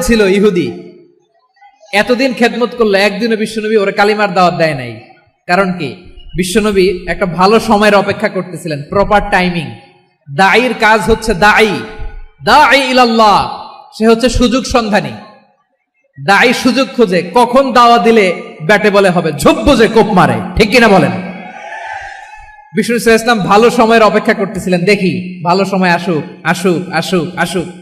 ছিল ইহুদি। এতদিন খেদমত করল, একদিনও বিশ্বনবী ওরা কালিমার দাওয়াত দেয় নাই। কারণ কি? বিশ্বনবী একটা ভালো সময়ের অপেক্ষা করতেছিলেন প্রপার টাইমিং দায়ীর কাজ হচ্ছে দায়ী দায়ী ইলাল্লাহ, সে হচ্ছে সুযোগ সন্ধানী। দায়ী সুযোগ খুঁজে কখন দাওয়া দিলে ব্যাটে বলে হবে, ঝোপ বুঝে কোপ মারে, ঠিক কিনা বলেন? বিষ্ণু ইসলাম ভালো সময়ের অপেক্ষা করতেছিলেন, দেখি, ভালো সময় আসুক আসুক আসুক আসুক।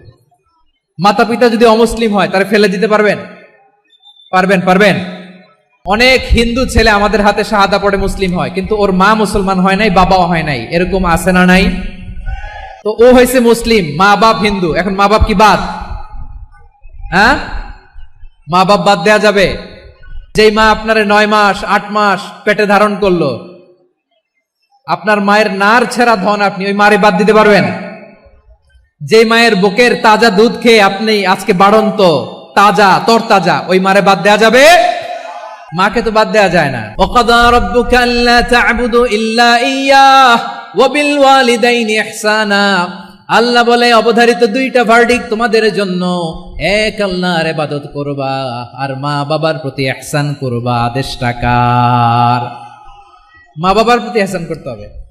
মাতা পিতা যদি অমুসলিম হয়, তারা ফেলে দিতে পারবেন? পারবেন পারবেন। অনেক হিন্দু ছেলে আমাদের হাতে শাহাদা পড়ে মুসলিম হয়, কিন্তু ওর মা মুসলমান হয় নাই, বাবাও হয় নাই। এরকম আছে না নাই? তো ও হয়েছে মুসলিম মা বাপ হিন্দু। এখন মা বাপ কি বাদ? হ্যাঁ? মা বাপ বাদ দেয়া যাবে। যেই মা আপনারে নয় মাস, আট মাস পেটে ধারণ করল, আপনার মায়ের নার ছেঁড়া ধন আপনি ওই মারে বাদ দিতে পারবেন? যে মায়ের বুকের তাজা দুধ খেয়ে আপনি আজকে বাড়ন্ত, তাজা তর তাজা ওই মারে বাদ দেয়া যাবে? মাকে তো বাদ দেয়া যায় না। ওয়াকাদা রাব্বুকা আল্লা তা'বুদু ইল্লা ইয়্যাহ ওয়া বিল ওয়ালিদাইনি ইহসানা। আল্লাহ বলে, অবধারিত দুইটা ভার্ডিক তোমাদের জন্য। এক, আল্লাহর ইবাদত করবা, আর মা বাবার প্রতি ইহসান করবা। আদেশটা কার? মা বাবার প্রতি ইহসান করতে হবে।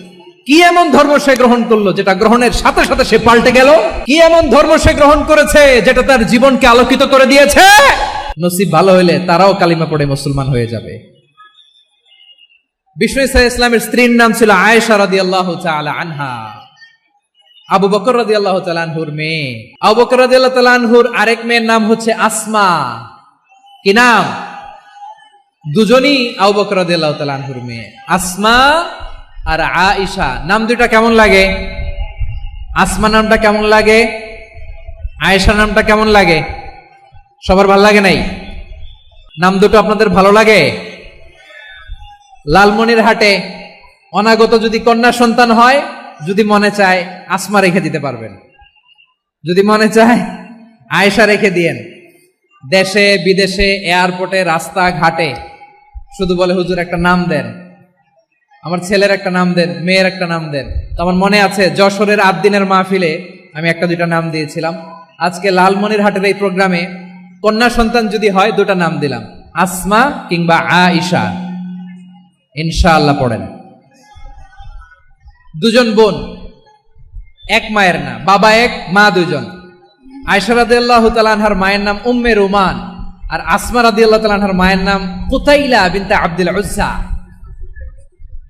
কি এমন ধর্ম সে গ্রহণ করল যেটা গ্রহণের সাথে সাথে সে পাল্টে গেল? কি এমন ধর্ম সে গ্রহণ করেছে যেটা তার জীবনকে আলোকিত করে দিয়েছে? নসিব ভালো হলে তারাও কালিমা পড়ে মুসলমান হয়ে যাবে। বিষ্ণু ইসা ইসলামের স্ত্রীর নাম ছিল আয়েশা রাদি আল্লাহ আনহা। আবু বকর আল্লাহ তালানহুর মেয়ে। আবু বকর রাদি আল্লাহ তালানহুর আরেক মেয়ের নাম হচ্ছে আসমা। কি নাম? দুজনই আবু বকর রাদি আল্লাহ তালানহুর মেয়ে। আসমা আর আয়েশা, নাম দুটা কেমন লাগে? আসমা নামটা কেমন লাগে? আয়েশা নামটা কেমন লাগে? সবার ভালো লাগে নাই? নাম দুটো আপনাদের ভালো লাগে? লালমনির হাটে অনাগত যদি কন্যা সন্তান হয়, যদি মনে চায় আসমা রেখে দিতে পারবেন। যদি মনে চায় আয়েশা রেখে দিয়েন। দেশে, বিদেশে এয়ারপোর্টে রাস্তা ঘাটে শুধু বলে হুজুর একটা নাম দেন। আমার ছেলের একটা নাম দেন, মেয়ের একটা নাম দেন। তো আমার মনে আছে, যশোরের আট দিনের মাহফিলে আমি একটা দুইটা নাম দিয়েছিলাম। আজকে লালমনির হাটের এই প্রোগ্রামে কন্যা সন্তান যদি হয়, দুটা নাম দিলাম। আসমা কিংবা আ আইসা ইনশাআল্লাহ পড়েন। দুজন বোন, এক মায়ের না, বাবা এক, মা দুজন আয়সা আল্লাহ মায়ের নাম উম্মে রুমান। আর আসমা রাদি আল্লাহ তালানহার মায়ের নাম কুতাইলা বিনতে আব্দুল উজ্জা।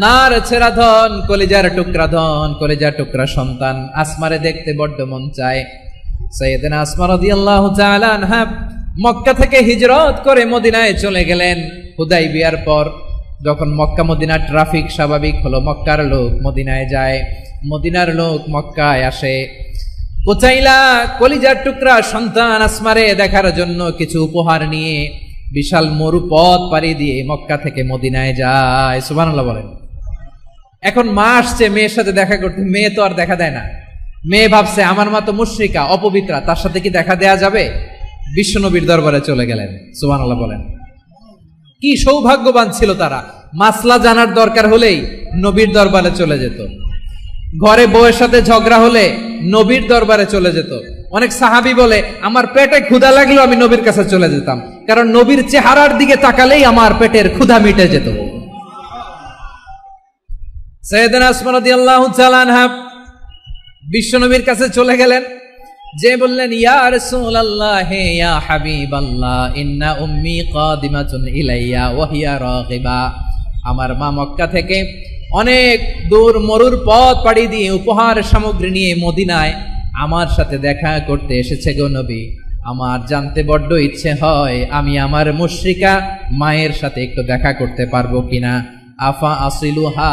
নার ছেড়া ধন, কলিজার টুকরা ধন, কলেজার টুকরা সন্তান। আসমারে দেখতে বড্ড মন চায়। সৈয়দিন আসমা রাদিয়াল্লাহু তাআলা আনহা মক্কা থেকে হিজরত করে মদিনায় চলে গেলেন। হুদাই বিয়ার পর যখন মক্কা মদিনার ট্রাফিক স্বাভাবিক হলো, মক্কার লোক মদিনায় যায়। মদিনার লোক মক্কায় আসে। কোচাইলা কলিজার টুকরা সন্তান আসমারে দেখার জন্য কিছু উপহার নিয়ে বিশাল মরু পথ পাড়ি দিয়ে মক্কা থেকে মদিনায় যায়। সুবহানাল্লাহ বলেন। এখন মা আসছে মেয়ের সাথে দেখা করতে, মেয়ে তো আর দেখা দেয় না। মেয়ে ভাবছে, আমার মা তো মুশ্রিকা, অপবিত্রা, তার সাথে কি দেখা দেয়া যাবে? বিশ্বনবীর দরবারে চলে গেলেন, সুবহানাল্লাহ বলেন। কি সৌভাগ্যবান ছিল তারা। মাসলা জানার দরকার হলেই নবীর দরবারে চলে যেত। ঘরে বউয়ের সাথে ঝগড়া হলে নবীর দরবারে চলে যেত। অনেক সাহাবি বলে, আমার পেটে ক্ষুধা লাগলেও আমি নবীর কাছে চলে যেতাম। কারণ নবীর চেহারার দিকে তাকালেই আমার পেটের ক্ষুধা মিটে যেত। সৈয়দনা আসমান রাদিয়াল্লাহু তাআলা আনহা বিশ্বনবীর কাছে চলে গেলেন। যে বললেন, ইয়া রাসূলুল্লাহ হে ইয়া হাবিবাল্লাহ, ইন্না উম্মি কাদিমাতুন ইলাইয়া, ওয়া রাগিবা। আমার মা মক্কা থেকে অনেক দূর মরুর পথ পাড়ি দিয়ে উপহার সামগ্রী নিয়ে মদিনায় আমার সাথে দেখা করতে এসেছে গো নবী। আমার জানতে বড্ড ইচ্ছে হয় আমি আমার মুশরিকা মায়ের সাথে একটু দেখা করতে পারব কিনা। আফা আসিলুহা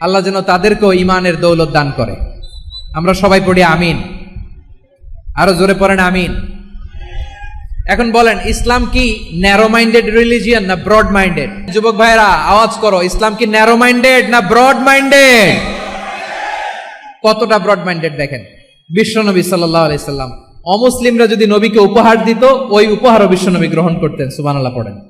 আল্লাহ যেন তাদেরকেও ইমানের দৌলত দান করে। আমরা সবাই পড়ি আমিন। আরও জোরে পড়েন আমিন। এখন বলেন, ইসলাম কি ন্যারো মাইন্ডেড রিলিজিয়ান না ব্রড মাইন্ডেড যুবক ভাইরা আওয়াজ করো, ইসলাম কি ন্যারো মাইন্ডেড না ব্রড মাইন্ডেড কতটা ব্রড মাইন্ডেড দেখেন? বিশ্বনবী সাল্লাহ আলাইসাল্লাম অমুসলিমরা যদি নবীকে উপহার দিত, ওই উপহারও বিশ্বনবী গ্রহণ করতেন সুবানাল্লাহ পড়েন।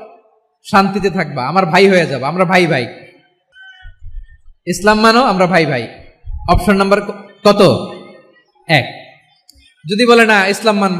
শান্তিতে থাকবা। আমার ভাই হয়ে যাব। আমরা ভাই ভাই। ইসলাম মানো, আমরা ভাই ভাই। অপশন নাম্বার কত? এক। যদি বলে না, ইসলাম মানব